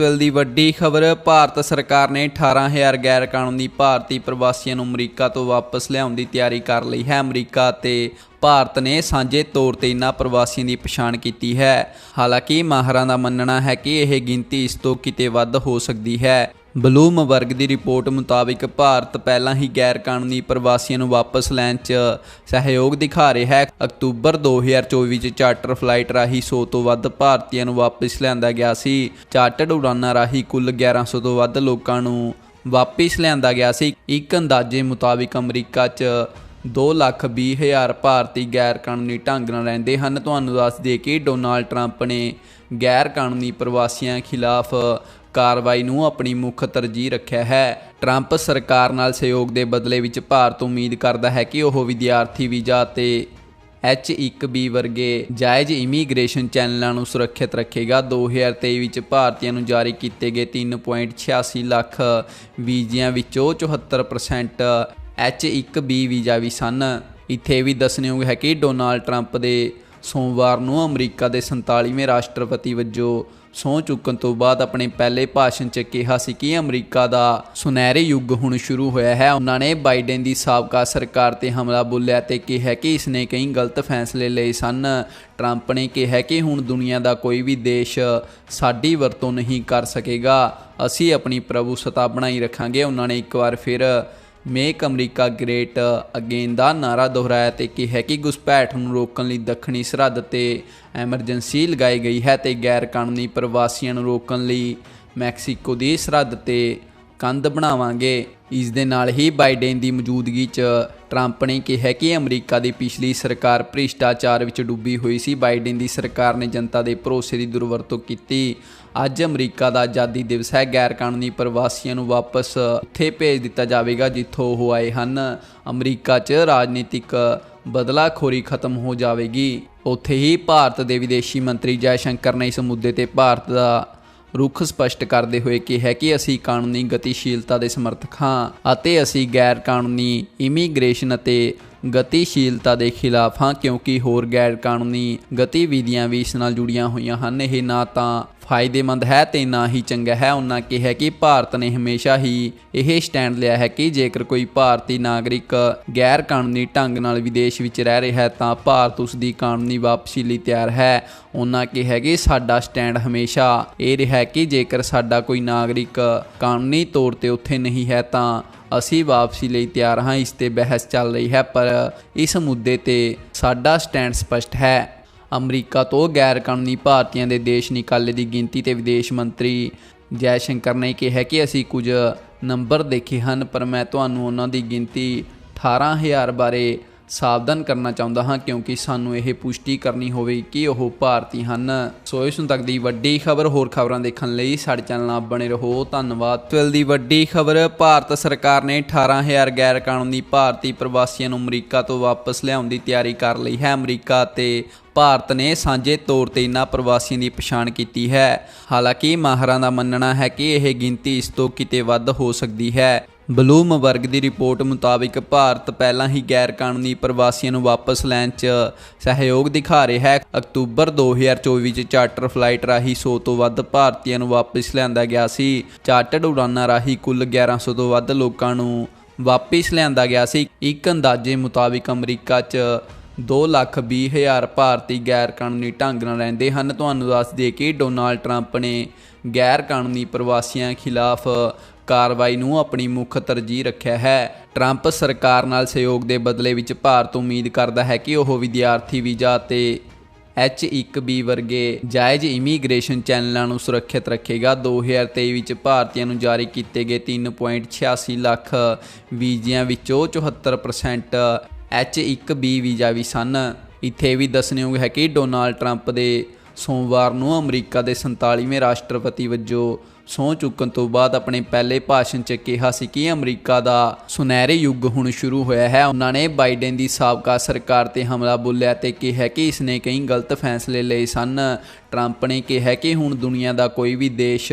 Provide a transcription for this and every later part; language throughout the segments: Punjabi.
ਵੱਲ ਦੀ ਵੱਡੀ ਖਬਰ, ਭਾਰਤ ਸਰਕਾਰ ਨੇ 18000 ਗੈਰ ਕਾਨੂੰਨੀ ਭਾਰਤੀ ਪ੍ਰਵਾਸੀਆਂ ਨੂੰ ਅਮਰੀਕਾ ਤੋਂ ਵਾਪਸ ਲਿਆਉਣ ਦੀ ਤਿਆਰੀ ਕਰ ਲਈ ਹੈ। ਅਮਰੀਕਾ ਤੇ ਭਾਰਤ ਨੇ ਸਾਂਝੇ ਤੌਰ ਤੇ ਇਨ੍ਹਾਂ ਪ੍ਰਵਾਸੀਆਂ ਦੀ ਪਛਾਣ ਕੀਤੀ ਹੈ। ਹਾਲਾਂਕਿ, ਮਾਹਰਾਂ ਦਾ ਮੰਨਣਾ ਹੈ ਕਿ ਇਹ ਗਿਣਤੀ ਇਸ ਤੋਂ ਕਿਤੇ ਵੱਧ ਹੋ ਸਕਦੀ ਹੈ। ਬਲੂਮ ਵਰਗ ਦੀ ਰਿਪੋਰਟ ਮੁਤਾਬਿਕ ਭਾਰਤ ਪਹਿਲਾਂ ਹੀ ਗੈਰ ਕਾਨੂੰਨੀ ਪ੍ਰਵਾਸੀਆਂ ਨੂੰ ਵਾਪਸ ਲੈਣ 'ਚ ਸਹਿਯੋਗ ਦਿਖਾ ਰਿਹਾ ਹੈ। ਅਕਤੂਬਰ 2024 ਵਿੱਚ ਚਾਰਟਰ ਫਲਾਈਟ ਰਾਹੀਂ 100 ਤੋਂ ਵੱਧ ਭਾਰਤੀਆਂ ਨੂੰ ਵਾਪਸ ਲਿਆਂਦਾ ਗਿਆ ਸੀ। ਚਾਰਟਰਡ ਉਡਾਨਾਂ ਰਾਹੀਂ ਕੁੱਲ 1100 ਤੋਂ ਵੱਧ ਲੋਕਾਂ ਨੂੰ ਵਾਪਸ ਲਿਆਂਦਾ ਗਿਆ ਸੀ। ਇੱਕ ਅੰਦਾਜ਼ੇ ਮੁਤਾਬਿਕ ਅਮਰੀਕਾ 'ਚ 2 ਲੱਖ 20 ਹਜ਼ਾਰ ਭਾਰਤੀ ਗੈਰ ਕਾਨੂੰਨੀ ਢੰਗ ਨਾਲ ਰਹਿੰਦੇ ਹਨ। ਤੁਹਾਨੂੰ ਦੱਸ ਦਈਏ ਕਿ ਡੋਨਾਲਡ ਟਰੰਪ ਨੇ ਗੈਰ ਕਾਨੂੰਨੀ ਪ੍ਰਵਾਸੀਆਂ ਖਿਲਾਫ ਕਾਰਵਾਈ ਨੂੰ ਆਪਣੀ ਮੁੱਖ ਤਰਜੀਹ ਰੱਖਿਆ ਹੈ। ਟਰੰਪ ਸਰਕਾਰ ਨਾਲ ਸਹਿਯੋਗ ਦੇ ਬਦਲੇ ਵਿੱਚ ਭਾਰਤ ਉਮੀਦ ਕਰਦਾ ਹੈ ਕਿ ਉਹ ਵਿਦਿਆਰਥੀ ਵੀਜ਼ਾ ਤੇ H1B ਵਰਗੇ ਜਾਇਜ਼ ਇਮੀਗ੍ਰੇਸ਼ਨ ਚੈਨਲਾਂ ਨੂੰ ਸੁਰੱਖਿਅਤ ਰੱਖੇਗਾ। 2023 ਵਿੱਚ ਭਾਰਤੀਆਂ ਨੂੰ ਜਾਰੀ ਕੀਤੇ ਗਏ 3.86 ਲੱਖ ਵੀਜ਼ਿਆਂ ਵਿੱਚੋਂ 74% H1B ਵੀਜ਼ਾ ਵੀ ਸਨ। ਇੱਥੇ ਵੀ ਦੱਸਣਯੋਗ ਹੈ ਕਿ ਡੋਨਾਲਡ ਟਰੰਪ ਦੇ ਸੋਮਵਾਰ ਨੂੰ ਅਮਰੀਕਾ ਦੇ 47ਵੇਂ ਰਾਸ਼ਟਰਪਤੀ ਵਜੋਂ ਸਹੁੰ ਚੁੱਕਣ ਤੋਂ ਬਾਅਦ ਆਪਣੇ ਪਹਿਲੇ ਭਾਸ਼ਣ 'ਚ ਕਿਹਾ ਸੀ ਕਿ ਅਮਰੀਕਾ ਦਾ ਸੁਨਹਿਰੀ ਯੁੱਗ ਹੁਣ ਸ਼ੁਰੂ ਹੋਇਆ ਹੈ। ਉਹਨਾਂ ਨੇ ਬਾਈਡਨ ਦੀ ਸਾਬਕਾ ਸਰਕਾਰ ਤੇ ਹਮਲਾ ਬੋਲਿਆ ਤੇ ਕਿਹਾ ਕਿ ਇਸ ਨੇ ਕਈ ਗਲਤ ਫੈਸਲੇ ਲਏ ਸਨ। ਟਰੰਪ ਨੇ ਕਿਹਾ ਕਿ ਹੁਣ ਦੁਨੀਆ ਦਾ ਕੋਈ ਵੀ ਦੇਸ਼ ਸਾਡੀ ਵਰਤੋਂ ਨਹੀਂ ਕਰ ਸਕੇਗਾ। ਅਸੀਂ ਆਪਣੀ ਪ੍ਰਭੂ ਸਤਾ ਬਣਾਈ ਰੱਖਾਂਗੇ। ਉਹਨਾਂ ਨੇ ਇੱਕ ਵਾਰ ਫਿਰ ਮੇਕ ਅਮਰੀਕਾ ਗ੍ਰੇਟ ਅਗੇਨ ਦਾ ਨਾਰਾ ਦੁਹਰਾਇਆ ਤੇ ਕਿਹਾ ਕਿ ਘੁਸਪੈਠ ਨੂੰ ਰੋਕਣ ਲਈ ਦੱਖਣੀ ਸਰਹੱਦ ਤੇ ਐਮਰਜੈਂਸੀ ਲਗਾਈ ਗਈ ਹੈ ਤੇ ਗੈਰ ਕਾਨੂੰਨੀ ਪ੍ਰਵਾਸੀਆਂ ਨੂੰ ਰੋਕਣ ਲਈ ਮੈਕਸੀਕੋ ਦੀ ਸਰਹੱਦ ਤੇ ਕੰਧ ਬਣਾਵਾਂਗੇ। ਇਸ ਦੇ ਨਾਲ ਹੀ ਬਾਈਡਨ ਦੀ ਮੌਜੂਦਗੀ 'ਚ ਟਰੰਪ ਨੇ ਕਿਹਾ ਕਿ ਅਮਰੀਕਾ ਦੀ ਪਿਛਲੀ ਸਰਕਾਰ ਭ੍ਰਿਸ਼ਟਾਚਾਰ ਵਿੱਚ ਡੁੱਬੀ ਹੋਈ ਸੀ। ਬਾਈਡਨ ਦੀ ਸਰਕਾਰ ਨੇ ਜਨਤਾ ਦੇ ਭਰੋਸੇ ਦੀ ਦੁਰਵਰਤੋਂ ਕੀਤੀ। ਅੱਜ ਅਮਰੀਕਾ ਦਾ ਆਜ਼ਾਦੀ ਦਿਵਸ ਹੈ। ਗੈਰ ਕਾਨੂੰਨੀ ਪ੍ਰਵਾਸੀਆਂ ਨੂੰ ਵਾਪਸ ਉੱਥੇ ਭੇਜ ਦਿੱਤਾ ਜਾਵੇਗਾ, ਜਿੱਥੋਂ ਉਹ ਆਏ ਹਨ। ਅਮਰੀਕਾ 'ਚ ਰਾਜਨੀਤਿਕ ਬਦਲਾਖੋਰੀ ਖਤਮ ਹੋ ਜਾਵੇਗੀ। ਉੱਥੇ ਹੀ ਭਾਰਤ ਦੇ ਵਿਦੇਸ਼ੀ ਮੰਤਰੀ ਜੈ ਸ਼ੰਕਰ ਨੇ ਇਸ ਮੁੱਦੇ ਤੇ ਭਾਰਤ ਦਾ ਰੁੱਖ ਸਪਸ਼ਟ ਕਰਦੇ ਹੋਏ ਕਿਹਾ ਕਿ ਅਸੀਂ ਕਾਨੂੰਨੀ ਗਤੀਸ਼ੀਲਤਾ ਦੇ ਸਮਰਥਕ ਹਾਂ ਅਤੇ ਅਸੀਂ ਗੈਰ ਕਾਨੂੰਨੀ ਇਮੀਗ੍ਰੇਸ਼ਨ ਅਤੇ ਗਤੀਸ਼ੀਲਤਾ ਦੇ ਖਿਲਾਫ, ਹਾਂ, ਕਿਉਂਕਿ ਹੋਰ ਗੈਰ ਕਾਨੂੰਨੀ ਗਤੀਵਿਧੀਆਂ ਵੀ ਇਸ ਨਾਲ ਜੁੜੀਆਂ ਹੋਈਆਂ ਹਨ। ਇਹ ਨਾ ਤਾਂ ਫਾਇਦੇਮੰਦ ਹੈ ਤੇ ਨਾ ਹੀ ਚੰਗਾ ਹੈ। ਉਹਨਾਂ ਕਿਹਾ ਕਿ ਭਾਰਤ ਨੇ ਹਮੇਸ਼ਾ ਹੀ ਇਹ ਸਟੈਂਡ ਲਿਆ ਹੈ ਕਿ ਜੇਕਰ ਕੋਈ ਭਾਰਤੀ ਨਾਗਰਿਕ ਗੈਰ ਕਾਨੂੰਨੀ ਢੰਗ ਨਾਲ ਵਿਦੇਸ਼ ਵਿੱਚ ਰਹਿ ਰਿਹਾ ਹੈ, ਤਾਂ ਭਾਰਤ ਉਸ ਦੀ ਕਾਨੂੰਨੀ ਵਾਪਸੀ ਲਈ ਤਿਆਰ ਹੈ। ਉਹਨਾਂ ਕਿਹਾ ਕਿ ਸਾਡਾ ਸਟੈਂਡ ਹਮੇਸ਼ਾ ਇਹ ਰਿਹਾ ਕਿ ਜੇਕਰ ਸਾਡਾ ਕੋਈ ਨਾਗਰਿਕ ਕਾਨੂੰਨੀ ਤੌਰ ਤੇ ਉੱਥੇ ਨਹੀਂ ਹੈ, ਤਾਂ ਅਸੀਂ ਵਾਪਸੀ ਲਈ ਤਿਆਰ ਹਾਂ, ਇਸ ਤੇ ਬਹਿਸ ਚੱਲ ਰਹੀ ਹੈ, ਪਰ ਇਸ ਮੁੱਦੇ ਤੇ ਸਾਡਾ ਸਟੈਂਡ ਸਪਸ਼ਟ ਹੈ। ਅਮਰੀਕਾ ਤੋਂ ਗੈਰ ਕਾਨੂੰਨੀ ਭਾਰਤੀਆਂ ਦੇ ਦੇਸ਼ ਨਿਕਾਲੇ ਦੀ ਗਿਣਤੀ ਤੇ ਵਿਦੇਸ਼ ਮੰਤਰੀ ਜੈ ਸ਼ੰਕਰ ਨੇ ਕਿਹਾ ਕਿ ਅਸੀਂ ਕੁਝ ਨੰਬਰ ਦੇਖੇ ਹਨ, ਪਰ ਮੈਂ ਤੁਹਾਨੂੰ ਉਹਨਾਂ ਦੀ ਗਿਣਤੀ 18000 ਬਾਰੇ ਸਾਵਧਾਨ ਕਰਨਾ ਚਾਹੁੰਦਾ ਹਾਂ ਕਿਉਂਕਿ ਸਾਨੂੰ ਇਹ ਪੁਸ਼ਟੀ ਕਰਨੀ ਹੋਵੇ ਕਿ ਉਹ ਭਾਰਤੀ ਹਨ। ਸੋ ਇਸ ਨੂੰ ਤੱਕ ਦੀ ਵੱਡੀ ਖਬਰ ਹੋਰ ਖਬਰਾਂ ਦੇਖਣ ਲਈ ਸਾਡੇ ਚੈਨਲ ਨਾਲ ਬਣੇ ਰਹੋ। ਧੰਨਵਾਦ। ਫਿਲ ਦੀ ਵੱਡੀ ਖਬਰ, ਭਾਰਤ ਸਰਕਾਰ ਨੇ 18000 ਗੈਰ ਕਾਨੂੰਨੀ ਭਾਰਤੀ ਪ੍ਰਵਾਸੀਆਂ ਨੂੰ ਅਮਰੀਕਾ ਤੋਂ ਵਾਪਸ ਲਿਆਉਣ ਦੀ ਤਿਆਰੀ ਕਰ ਲਈ ਹੈ। ਅਮਰੀਕਾ ਤੇ ਭਾਰਤ ਨੇ ਸਾਂਝੇ ਤੌਰ ਤੇ ਇਨ੍ਹਾਂ ਪ੍ਰਵਾਸੀਆਂ ਦੀ ਪਛਾਣ ਕੀਤੀ ਹੈ। ਹਾਲਾਂਕਿ ਮਾਹਰਾਂ ਦਾ ਮੰਨਣਾ ਹੈ ਕਿ ਇਹ ਗਿਣਤੀ ਇਸ ਤੋਂ ਕਿਤੇ ਵੱਧ ਹੋ ਸਕਦੀ ਹੈ। ਬਲੂਮ ਵਰਗ ਦੀ ਰਿਪੋਰਟ ਮੁਤਾਬਿਕ ਭਾਰਤ ਪਹਿਲਾਂ ਹੀ ਗੈਰ ਕਾਨੂੰਨੀ ਪ੍ਰਵਾਸੀਆਂ ਨੂੰ ਵਾਪਸ ਲੈਣ 'ਚ ਸਹਿਯੋਗ ਦਿਖਾ ਰਿਹਾ ਹੈ। ਅਕਤੂਬਰ 2024 ਵਿੱਚ ਚਾਰਟਰ ਫਲਾਈਟ ਰਾਹੀਂ 100 ਤੋਂ ਵੱਧ ਭਾਰਤੀਆਂ ਨੂੰ ਵਾਪਸ ਲਿਆਂਦਾ ਗਿਆ ਸੀ। ਚਾਰਟਰਡ ਉਡਾਨਾਂ ਰਾਹੀਂ ਕੁੱਲ 1100 ਤੋਂ ਵੱਧ ਲੋਕਾਂ ਨੂੰ ਵਾਪਸ ਲਿਆਂਦਾ ਗਿਆ ਸੀ। ਇੱਕ ਅੰਦਾਜ਼ੇ ਮੁਤਾਬਿਕ ਅਮਰੀਕਾ 'ਚ 2 ਲੱਖ 20 ਹਜ਼ਾਰ ਭਾਰਤੀ ਗੈਰ ਕਾਨੂੰਨੀ ਢੰਗ ਨਾਲ ਰਹਿੰਦੇ ਹਨ। ਤੁਹਾਨੂੰ ਦੱਸ ਦਈਏ ਕਿ ਡੋਨਾਲਡ ਟਰੰਪ ਨੇ ਗੈਰ ਕਾਨੂੰਨੀ ਪ੍ਰਵਾਸੀਆਂ ਖਿਲਾਫ ਕਾਰਵਾਈ ਨੂੰ ਆਪਣੀ ਮੁੱਖ ਤਰਜੀਹ ਰੱਖਿਆ ਹੈ। ਟਰੰਪ ਸਰਕਾਰ ਨਾਲ ਸਹਿਯੋਗ ਦੇ ਬਦਲੇ ਵਿੱਚ ਭਾਰਤ ਉਮੀਦ ਕਰਦਾ ਹੈ ਕਿ ਉਹ ਵਿਦਿਆਰਥੀ ਵੀਜ਼ਾ ਤੇ H1B ਵਰਗੇ ਜਾਇਜ਼ ਇਮੀਗ੍ਰੇਸ਼ਨ ਚੈਨਲਾਂ ਨੂੰ ਸੁਰੱਖਿਅਤ ਰੱਖੇਗਾ। 2023 ਵਿੱਚ ਭਾਰਤੀਆਂ ਨੂੰ ਜਾਰੀ ਕੀਤੇ ਗਏ 3.86 ਲੱਖ ਵੀਜ਼ਿਆਂ ਵਿੱਚੋਂ 74% H1B ਵੀਜ਼ਾ ਵੀ ਸਨ। ਇੱਥੇ ਵੀ ਦੱਸਣਯੋਗ ਹੈ ਕਿ ਡੋਨਾਲਡ ਟਰੰਪ ਦੇ ਸੋਮਵਾਰ ਨੂੰ ਅਮਰੀਕਾ ਦੇ 47ਵੇਂ ਰਾਸ਼ਟਰਪਤੀ ਵਜੋਂ ਸਹੁੰ ਚੁੱਕਣ ਤੋਂ ਬਾਅਦ ਆਪਣੇ ਪਹਿਲੇ ਭਾਸ਼ਣ 'ਚ ਕਿਹਾ ਸੀ ਕਿ ਅਮਰੀਕਾ ਦਾ ਸੁਨਹਿਰੇ ਯੁੱਗ ਹੁਣ ਸ਼ੁਰੂ ਹੋਇਆ ਹੈ। ਉਹਨਾਂ ਨੇ ਬਾਈਡਨ ਦੀ ਸਾਬਕਾ ਸਰਕਾਰ ਤੇ ਹਮਲਾ ਬੋਲਿਆ ਤੇ ਕਿਹਾ ਕਿ ਇਸ ਨੇ ਕਈ ਗਲਤ ਫੈਸਲੇ ਲਏ ਸਨ। ਟਰੰਪ ਨੇ ਕਿਹਾ ਕਿ ਹੁਣ ਦੁਨੀਆ ਦਾ ਕੋਈ ਵੀ ਦੇਸ਼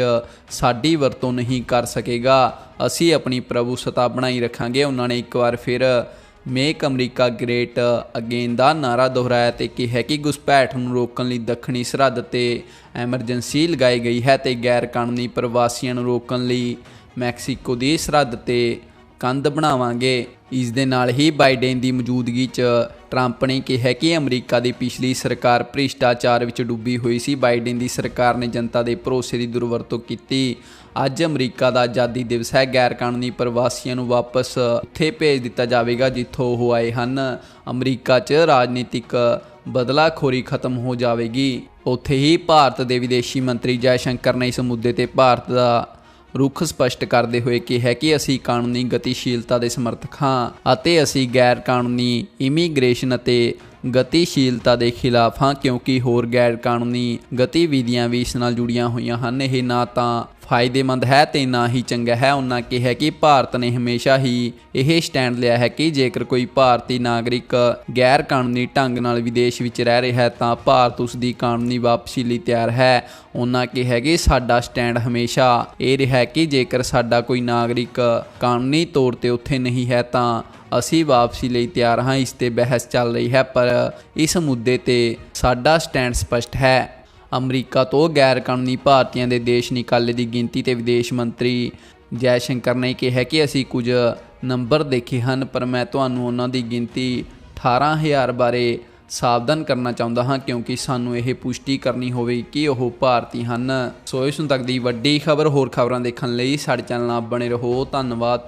ਸਾਡੀ ਵਰਤੋਂ ਨਹੀਂ ਕਰ ਸਕੇਗਾ। ਅਸੀਂ ਆਪਣੀ ਪ੍ਰਭੂਸੱਤਾ ਬਣਾਈ ਰੱਖਾਂਗੇ। ਉਹਨਾਂ ਨੇ ਇੱਕ ਵਾਰ ਫਿਰ ਮੇਕ ਅਮਰੀਕਾ ਗ੍ਰੇਟ ਅਗੇਨ ਦਾ ਨਾਰਾ ਦੁਹਰਾਇਆ ਤੇ ਕਿਹਾ ਕਿ ਘੁਸਪੈਠ ਨੂੰ ਰੋਕਣ ਲਈ ਦੱਖਣੀ ਸਰਹੱਦ ਤੇ ਐਮਰਜੈਂਸੀ ਲਗਾਈ ਗਈ ਹੈ ਤੇ ਗੈਰ ਕਾਨੂੰਨੀ ਪ੍ਰਵਾਸੀਆਂ ਨੂੰ ਰੋਕਣ ਲਈ ਮੈਕਸੀਕੋ ਦੀ ਸਰਹੱਦ ਤੇ ਕੰਧ ਬਣਾਵਾਂਗੇ। ਇਸ ਦੇ ਨਾਲ ਹੀ ਬਾਈਡਨ ਦੀ ਮੌਜੂਦਗੀ 'ਚ ਟਰੰਪ ਨੇ ਕਿਹਾ ਕਿ ਅਮਰੀਕਾ ਦੀ ਪਿਛਲੀ ਸਰਕਾਰ ਭ੍ਰਿਸ਼ਟਾਚਾਰ ਵਿੱਚ ਡੁੱਬੀ ਹੋਈ ਸੀ। ਬਾਈਡਨ ਦੀ ਸਰਕਾਰ ਨੇ ਜਨਤਾ ਦੇ ਭਰੋਸੇ ਦੀ ਦੁਰਵਰਤੋਂ ਕੀਤੀ। ਅੱਜ ਅਮਰੀਕਾ ਦਾ ਆਜ਼ਾਦੀ ਦਿਵਸ ਹੈ। ਗੈਰ ਕਾਨੂੰਨੀ ਪ੍ਰਵਾਸੀਆਂ ਨੂੰ ਵਾਪਸ ਉੱਥੇ ਭੇਜ ਦਿੱਤਾ ਜਾਵੇਗਾ, ਜਿੱਥੋਂ ਉਹ ਆਏ ਹਨ। ਅਮਰੀਕਾ 'ਚ ਰਾਜਨੀਤਿਕ ਬਦਲਾਖੋਰੀ ਖਤਮ ਹੋ ਜਾਵੇਗੀ। ਉੱਥੇ ਹੀ ਭਾਰਤ ਦੇ ਵਿਦੇਸ਼ੀ ਮੰਤਰੀ ਜੈ ਸ਼ੰਕਰ ਨੇ ਇਸ ਮੁੱਦੇ ਤੇ ਭਾਰਤ ਦਾ ਰੁਖ ਸਪਸ਼ਟ ਕਰਦੇ ਹੋਏ ਕਿਹਾ ਕਿ ਅਸੀਂ ਕਾਨੂੰਨੀ ਗਤੀਸ਼ੀਲਤਾ ਦੇ ਸਮਰਥਕ ਹਾਂ ਅਤੇ ਅਸੀਂ ਗੈਰ ਕਾਨੂੰਨੀ ਇਮੀਗ੍ਰੇਸ਼ਨ ਅਤੇ ਗਤੀਸ਼ੀਲਤਾ ਦੇ ਖਿਲਾਫ, ਹਾਂ, ਕਿਉਂਕਿ ਹੋਰ ਗੈਰ ਕਾਨੂੰਨੀ ਗਤੀਵਿਧੀਆਂ ਵੀ ਇਸ ਨਾਲ ਜੁੜੀਆਂ ਹੋਈਆਂ ਹਨ। ਇਹ ਨਾ ਤਾਂ ਫਾਇਦੇਮੰਦ ਹੈ ਤੇ ਨਾ ਹੀ ਚੰਗਾ ਹੈ। ਉਹਨਾਂ ਕਿਹਾ ਕਿ ਭਾਰਤ ਨੇ ਹਮੇਸ਼ਾ ਹੀ ਇਹ ਸਟੈਂਡ ਲਿਆ ਹੈ ਕਿ ਜੇਕਰ ਕੋਈ ਭਾਰਤੀ ਨਾਗਰਿਕ ਗੈਰ ਕਾਨੂੰਨੀ ਢੰਗ ਨਾਲ ਵਿਦੇਸ਼ ਵਿੱਚ ਰਹਿ ਰਿਹਾ ਹੈ, ਤਾਂ ਭਾਰਤ ਉਸ ਦੀ ਕਾਨੂੰਨੀ ਵਾਪਸੀ ਲਈ ਤਿਆਰ ਹੈ। ਉਹਨਾਂ ਕਿਹਾ ਕਿ ਸਾਡਾ ਸਟੈਂਡ ਹਮੇਸ਼ਾ ਇਹ ਰਿਹਾ ਕਿ ਜੇਕਰ ਸਾਡਾ ਕੋਈ ਨਾਗਰਿਕ ਕਾਨੂੰਨੀ ਤੌਰ ਤੇ ਉੱਥੇ ਨਹੀਂ ਹੈ, ਤਾਂ ਅਸੀਂ ਵਾਪਸੀ ਲਈ ਤਿਆਰ ਹਾਂ, ਇਸ ਤੇ ਬਹਿਸ ਚੱਲ ਰਹੀ ਹੈ, ਪਰ ਇਸ ਮੁੱਦੇ ਤੇ ਸਾਡਾ ਸਟੈਂਡ ਸਪਸ਼ਟ ਹੈ। ਅਮਰੀਕਾ ਤੋਂ ਗੈਰ ਕਾਨੂੰਨੀ ਭਾਰਤੀਆਂ ਦੇ ਦੇਸ਼ ਨਿਕਾਲੇ ਦੀ ਗਿਣਤੀ ਤੇ ਵਿਦੇਸ਼ ਮੰਤਰੀ ਜੈ ਸ਼ੰਕਰ ਨੇ ਕਿਹਾ ਕਿ ਅਸੀਂ ਕੁਝ ਨੰਬਰ ਦੇਖੇ ਹਨ, ਪਰ ਮੈਂ ਤੁਹਾਨੂੰ ਉਹਨਾਂ ਦੀ ਗਿਣਤੀ 18000 ਬਾਰੇ ਸਾਵਧਾਨ ਕਰਨਾ ਚਾਹੁੰਦਾ ਹਾਂ, ਕਿਉਂਕਿ ਸਾਨੂੰ ਇਹ ਪੁਸ਼ਟੀ ਕਰਨੀ ਹੋਵੇ ਕਿ ਉਹ ਭਾਰਤੀ ਹਨ। ਸੋ ਇਸ ਨੂੰ ਤੱਕ ਦੀ ਵੱਡੀ ਖਬਰ ਹੋਰ ਖਬਰਾਂ ਦੇਖਣ ਲਈ ਸਾਡੇ ਚੈਨਲ ਨਾਲ ਬਣੇ ਰਹੋ। ਧੰਨਵਾਦ।